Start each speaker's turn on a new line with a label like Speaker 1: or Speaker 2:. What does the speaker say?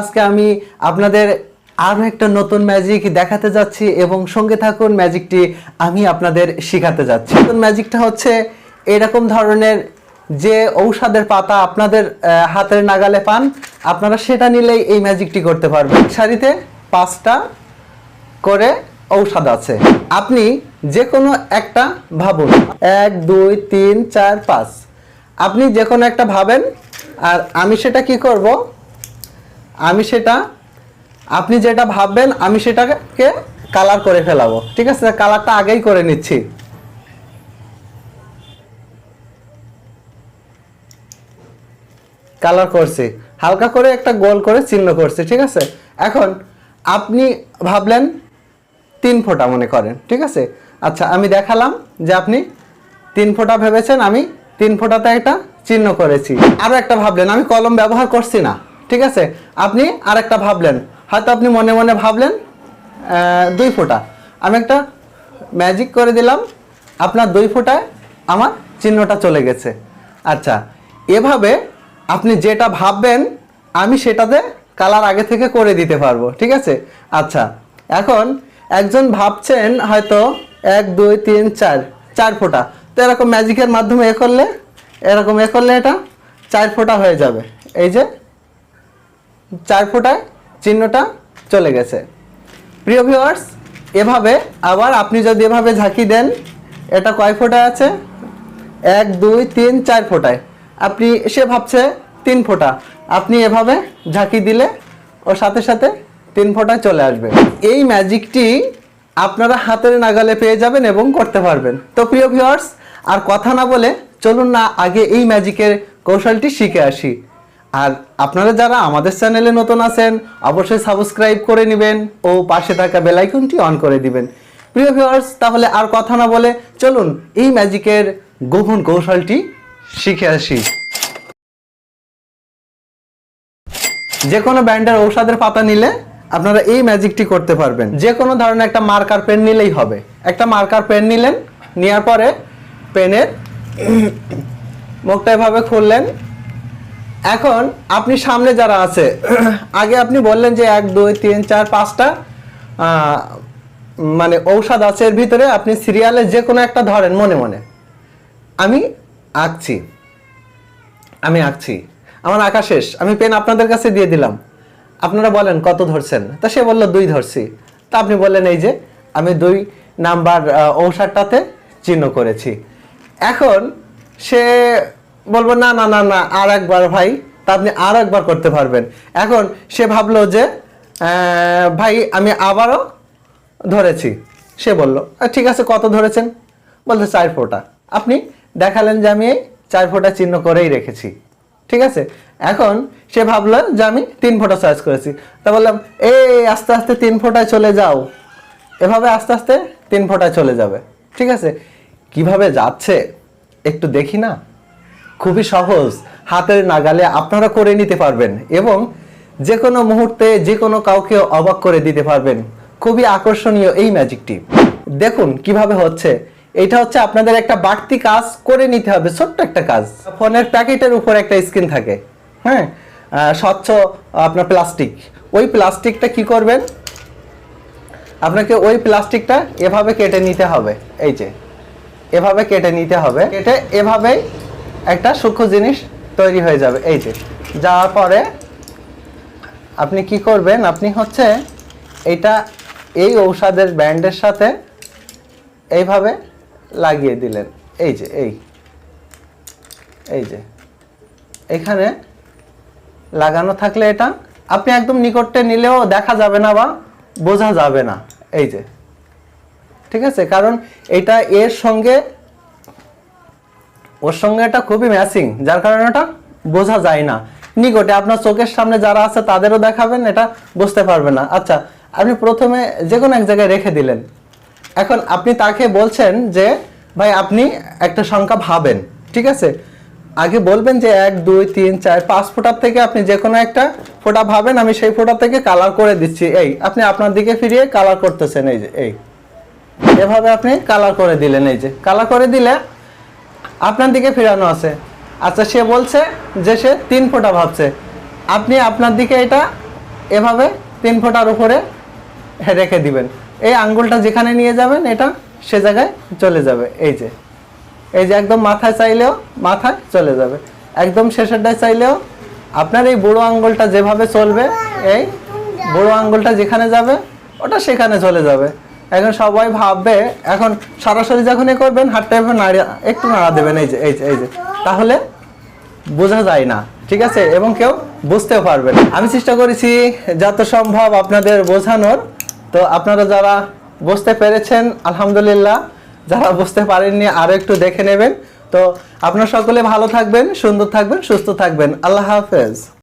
Speaker 1: আজকে আমি আপনাদের আরও একটা নতুন ম্যাজিক দেখাতে যাচ্ছি এবং সঙ্গে থাকুন ম্যাজিকটি আমি আপনাদের শেখাতে যাচ্ছি। নতুন ম্যাজিকটা হচ্ছে এরকম ধরনের যে ঔষধের পাতা আপনাদের হাতের নাগালে পান, আপনারা সেটা নিলেই এই ম্যাজিকটি করতে পারবেন। শাড়িতে পাঁচটা করে ঔষধ আছে। আপনি যে কোনো একটা ভাবুন। এক, দুই, তিন, চার, পাঁচ। আপনি যে কোনো একটা ভাবেন, আর আমি সেটা কি করব? আমি সেটা, আপনি যেটা ভাববেন, আমি সেটাকে কালার করে ফেলাবো। ঠিক আছে? কালারটা আগেই করে নিচ্ছি। কালার করছি। হালকা করে একটা গোল করে চিহ্ন করছি, ঠিক আছে? এখন আপনি ভাবলেন তিন ফোঁটা মনে করেন, ঠিক আছে? আচ্ছা আমি দেখালাম যে আপনি তিন ফোঁটা ভেবেছেন, আমি তিন ফোঁটাতে একটা চিহ্ন করেছি। আরও একটা ভাবলেন, আমি কলম ব্যবহার করছি না। ঠিক আছে? আপনি আর একটা ভাবলেন। হয়তো আপনি মনে মনে ভাবলেন দুই ফোঁটা। আমি একটা ম্যাজিক করে দিলাম, আপনার দুই ফোঁটায় আমার চিহ্নটা চলে গেছে। আচ্ছা এভাবে আপনি যেটা ভাববেন, আমি সেটাতে কালার আগে থেকে করে দিতে পারব, ঠিক আছে? আচ্ছা এখন একজন ভাবছেন হয়তো এক, দুই, তিন, চার চার ফোঁটা। তো এরকম ম্যাজিকের মাধ্যমে এ করলে, এরকম এ করলে এটা চার ফোঁটা হয়ে যাবে। এই যে চার ফোঁটায় চিহ্নটা চলে গেছে। প্রিয় ভিউয়ার্স এভাবে আবার আপনি যদি এভাবে ঝাঁকি দেন, এটা কয় ফোঁটা আছে? এক, দুই, তিন, চার ফোঁটায়। আপনি সে ভাবছে তিন ফোঁটা। আপনি এভাবে ঝাঁকি দিলে ওর সাথে সাথে তিন ফোঁটায় চলে আসবে। এই ম্যাজিকটি আপনারা হাতের নাগালে পেয়ে যাবেন এবং করতে পারবেন। তো প্রিয় ভিউয়ার্স আর কথা না বলে চলুন না আগে এই ম্যাজিকের কৌশলটি শিখে আসি। আর আপনারা যারা আমাদের চ্যানেলে নতুন আছেন, অবশ্যই সাবস্ক্রাইব করে নেবেন ও পাশে থাকা বেল আইকনটি অন করে দিবেন। প্রিয় ভিউয়ার্স তাহলে আর কথা না বলে চলুন এই ম্যাজিকের গোপন কৌশলটি শিখে আসি। যে কোনো ব্র্যান্ডের ঔষধের পাতা নিলে আপনারা এই ম্যাজিকটি করতে পারবেন। যে কোনো ধরনের একটা মার্কার পেন নিলেই হবে। একটা মার্কার পেন নিলেন নেওয়ার পরে পেনের মুখটা এভাবে খুললেন এখন আপনি সামনে যারা আছে, আগে আপনি বললেন যে এক, দুই, তিন, চার, পাঁচটা মানে ঔষধ আছে এর ভিতরে, আপনি সিরিয়ালে যে কোনো একটা ধরেন মনে মনে। আমি আঁকছি। আমি আঁকছি। আমার আঁকা শেষ। আমি পেন আপনাদের কাছে দিয়ে দিলাম। আপনারা বলেন কত ধরছেন? তা সে বলল, দুই ধরছি। তা আপনি বললেন এই যে, আমি দুই নাম্বার ঔষধটাতে চিহ্ন করেছি। এখন সে বলব না না না না আর একবার ভাই তা আপনি আর একবার করতে পারবেন। এখন সে ভাবলো যে ভাই আমি আবারও ধরেছি। সে বলল "আহ, ঠিক আছে কত ধরেছেন? বলতে চার ফোঁটা। আপনি দেখালেন যে আমি চার ফোঁটা চিহ্ন করেই রেখেছি। ঠিক আছে? এখন সে ভাবলো যে আমি তিন ফোঁটা চয়েস করেছি। তা বললাম এই আস্তে আস্তে তিন ফোঁটায় চলে যাও। এভাবে আস্তে আস্তে তিন ফোঁটায় চলে যাবে। ঠিক আছে? কীভাবে যাচ্ছে? একটু দেখি না? খুবই সহজ। হাতের নাগালে আপনারা করে নিতে পারবেন এবং যে কোনো মুহূর্তে যে কোনো কাউকে অবাক করে দিতে পারবেন। খুবই আকর্ষণীয় এই ম্যাজিকটি দেখুন কীভাবে হচ্ছে। এটা হচ্ছে আপনাদের একটা বাড়তি কাজ করে নিতে হবে, ছোট্ট একটা কাজ। ফোনের প্যাকেটের উপর একটা স্ক্রিন থাকে হ্যাঁ? স্বচ্ছ, আপনার প্লাস্টিক। ওই প্লাস্টিকটা কি করবেন? আপনাকে ওই প্লাস্টিকটা এভাবে কেটে নিতে হবে, এই যে। এভাবে কেটে নিতে হবে। কেটে এভাবেই একটা সূক্ষ্ম জিনিস তৈরি হয়ে যাবে, এই যে। যাওয়ার পরে আপনি কি করবেন, আপনি হচ্ছে এটা এই ঔষধের ব্যান্ডের সাথে এইভাবে লাগিয়ে দিলেন। এই যে, এই। এই যে। এখানে লাগানো থাকলে এটা আপনি একদম নিকটে নিলেও দেখা যাবে না বা বোঝা যাবে না। এই যে। ঠিক আছে? কারণ এটা এর সঙ্গে ওর সঙ্গে এটা খুবই ম্যাচিং যার কারণে এটা বোঝা যায় না। নিকটে আপনার চোখের সামনে যারা আছে তাদেরও দেখাবেন, এটা বুঝতে পারবে না। আচ্ছা আপনি প্রথমে যে কোনো এক জায়গায় রেখে দিলেন। এখন আপনি তাকে বলছেন যে, ভাই, আপনি একটা সংখ্যা ভাবেন। ঠিক আছে? আগে বলবেন যে এক, দুই, তিন, চার, পাঁচ ফোঁটার থেকে আপনি যে কোনো একটা ফোঁটা ভাবেন, আমি সেই ফোঁটা থেকে কালার করে দিচ্ছি। এই, আপনি আপনার দিকে ফিরিয়ে কালার করতেছেন, এই যে, এই। এভাবে আপনি কালার করে দিলেন, এই যে। কালার করে দিলে আপনার দিকে ফেরানো আছে। আচ্ছা সে বলছে যে সে তিন ফোঁটা ভাবছে। আপনি আপনার দিকে এটা এভাবে তিন ফোঁটার উপরে রেখে দিবেন। এই আঙ্গুলটা যেখানে নিয়ে যাবেন, এটা সে জায়গায় চলে যাবে। এই যে এই যে একদম মাথায় চাইলেও মাথায় চলে যাবে। একদম শেষেরটায় চাইলেও আপনার এই বুড়ো আঙ্গুলটা যেভাবে চলবে, এই বুড়ো আঙ্গুলটা যেখানে যাবে, ওটা সেখানে চলে যাবে। এখন সবাই ভাববে, এখন সরাসরি যখনই করবেন, হাতটা এভাবে নাড়িয়ে একটু নাড়া দেবেন, এই যে এই যে এই যে। তাহলে বোঝা যায় না, ঠিক আছে? এবং কেউ বুঝতেও পারবে আমি চেষ্টা করেছি যত সম্ভব আপনাদের বোঝানোর। তো আপনারা যারা বুঝতে পেরেছেন, আলহামদুলিল্লাহ, যারা বুঝতে পারেননি, আরও একটু দেখে নেবেন। তো আপনারা সকলে ভালো থাকবেন, সুন্দর থাকবেন, সুস্থ থাকবেন। আল্লাহ হাফেজ।